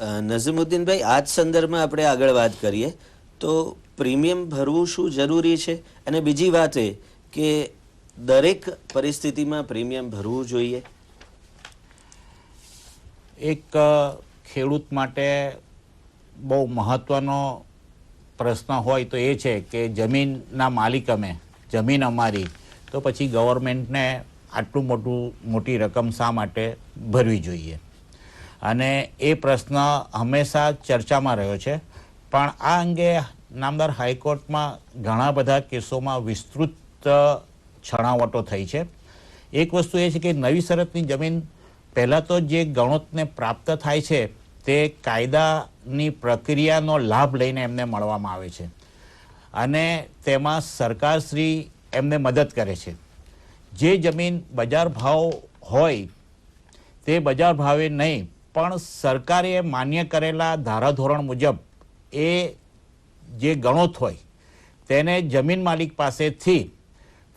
નઝીમુદ્દીનભાઈ આ જ સંદર્ભમાં આપણે આગળ વાત કરીએ. તો પ્રીમિયમ ભરવું શું જરૂરી છે? અને બીજી વાત એ કે દરેક પરિસ્થિતિમાં પ્રીમિયમ ભરવું જોઈએ? એક ખેડૂત માટે બહુ મહત્વનો પ્રશ્ન હોય તો એ છે કે જમીનના માલિક અમે, જમીન અમારી, તો પછી ગવર્મેન્ટને આટલું મોટું, મોટી રકમ શા માટે ભરવી જોઈએ? અને એ પ્રશ્ન હંમેશા ચર્ચામાં રહ્યો છે. પણ આ અંગે નામદાર હાઈકોર્ટમાં ઘણા બધા કેસોમાં વિસ્તૃત છણાવટો થઈ છે. એક વસ્તુ એ છે કે નવી શરતની જમીન પહેલાં તો જે ગણોતને પ્રાપ્ત થાય છે, તે કાયદાની પ્રક્રિયાનો લાભ લઈને એમને મળવામાં આવે છે. અને તેમાં સરકારશ્રી એમને મદદ કરે છે. જે જમીન બજાર ભાવ હોય, તે બજાર ભાવે નહીં પણ સરકારે માન્ય કરેલા ધારાધોરણ મુજબ એ જે ગણોત હોય, તેને જમીન માલિક પાસેથી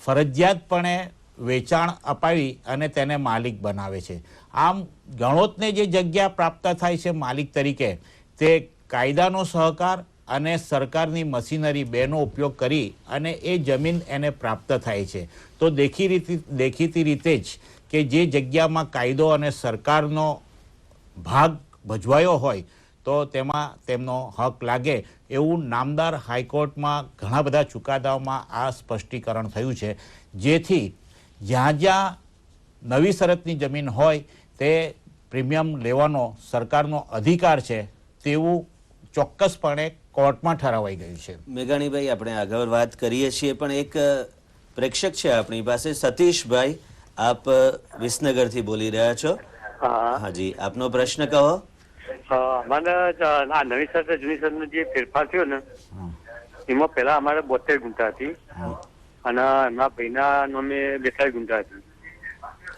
ફરજિયાતપણે વેચાણ અપાવી અને તેને માલિક બનાવે છે. આમ ગણોતને જે જગ્યા પ્રાપ્ત થાય છે માલિક તરીકે, તે કાયદાનો સહકાર અને સરકારની મશીનરી બેનો ઉપયોગ કરી અને એ જમીન એને પ્રાપ્ત થાય છે. તો દેખી રીતે, દેખીતી રીતે જ કે જે જગ્યામાં કાયદો અને સરકારનો ભાગ ભજવાયો હોય, તો તેમાં તેમનો હક લાગે. એવું નામદાર હાઈકોર્ટમાં ઘણા બધા ચુકાદાઓમાં આ સ્પષ્ટીકરણ થયું છે. જેથી જ્યાં જ્યાં નવી શરતની જમીન હોય, તે પ્રીમિયમ લેવાનો સરકારનો અધિકાર છે, તેવું ચોક્કસપણે કોર્ટમાં ઠરાવાઈ ગયું છે. મેઘાણીભાઈ, આપણે આગળ વાત કરીએ છીએ, પણ એક પ્રેક્ષક છે આપણી પાસે, સતીશભાઈ. આપ વિસનગરથી બોલી રહ્યા છો. હાજી આપનો પ્રશ્ન કહો. હા, આ નવી સર જૂની સર જે ફેરફાર થયો ને એમાં પેલા અમારે બોતેર ગુંટા હતી. અને એમના ભાઈના નામે બેતાલીસ ગુંટા હતી.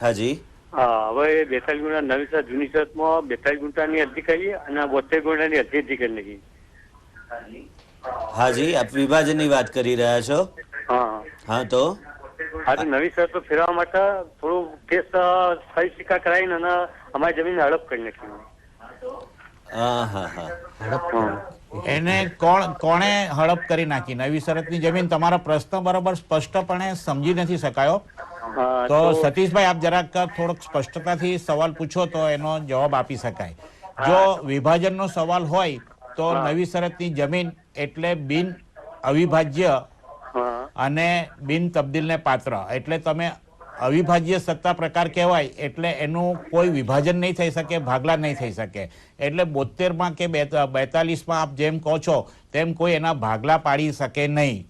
હાજી હવે બેતાલીસ ગુંઠા નવી સર જૂની સાથમાં બેતાલીસ ગુંઠાની અરજી કરી અને બોતેર ગુંઠાની અરજી અરજી કરી નાખી. હાજી આપ વિભાજનની વાત કરી રહ્યા છો. હા. હા તો? આજે નવી શરતો ફેરવા માટે કેસ ફરી સિક્કા કરાવીને અને અમારી જમીન હડપ કરી નાખી. એને કોણ કોણે હડપ કરી નાખી નવી શરતની જમીન તમારો પ્રશ્ન બરોબર સ્પષ્ટપણે સમજી નથી શકાયો. તો સતીશભાઈ આપ જરાક થોડોક સ્પષ્ટતાથી સવાલ પૂછો તો એનો જવાબ આપી શકાય. જો વિભાજનનો સવાલ હોય તો નવી શરતની જમીન એટલે બિન અવિભાજ્ય અને બિન તબદીલને પાત્ર. એટલે તમે અવિભાજ્ય સત્તા પ્રકાર કહેવાય એટલે એનું કોઈ વિભાજન નહીં થઈ શકે, ભાગલા નહીં થઈ શકે. એટલે બોતેરમાં કે બેતાલીસમાં આપ જેમ કહો છો, તેમ કોઈ એના ભાગલા પાડી શકે નહીં.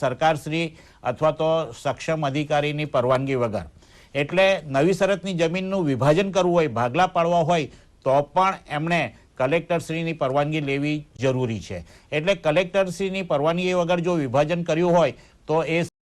સરકારશ્રી અથવા તો સક્ષમ અધિકારીની પરવાનગી વગર. એટલે નવી શરતની જમીનનું વિભાજન કરવું હોય, ભાગલા પાડવા હોય, તો પણ એમણે કલેક્ટરશ્રીની પરવાનગી લેવી જરૂરી છે. એટલે કલેક્ટરશ્રીની પરવાનગી વગર જો વિભાજન કર્યું હોય, તો એ